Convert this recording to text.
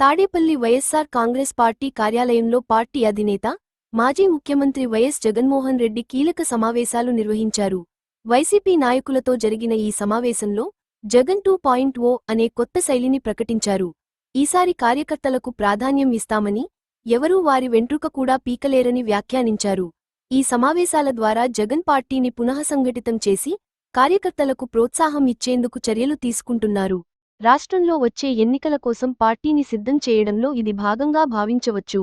Tadepalli YSR Congress party కార్యాలయంలో party అధినేత మాజీ ముఖ్యమంత్రి వైఎస్ జగన్మోహన్ రెడ్డి కీలక సమావేశాలు నిర్వహించారు. వైసీపీ నాయకులతో జరిగిన ఈ సమావేశంలో జగన్ టూ పాయింట్ ఓ అనే కొత్త శైలిని ప్రకటించారు. ఈసారి కార్యకర్తలకు ప్రాధాన్యం ఇస్తామని ఎవరూ వారి వెంట్రుక కూడా పీకలేరని వ్యాఖ్యానించారు. ఈ సమావేశాల ద్వారా జగన్ పార్టీని పునఃసంఘటితం చేసి కార్యకర్తలకు ప్రోత్సాహం ఇచ్చేందుకు చర్యలు తీసుకుంటున్నారు. రాష్ట్రంలో వచ్చే ఎన్నికల కోసం పార్టీని సిద్ధం చేయడంలో ఇది భాగంగా భావించవచ్చు.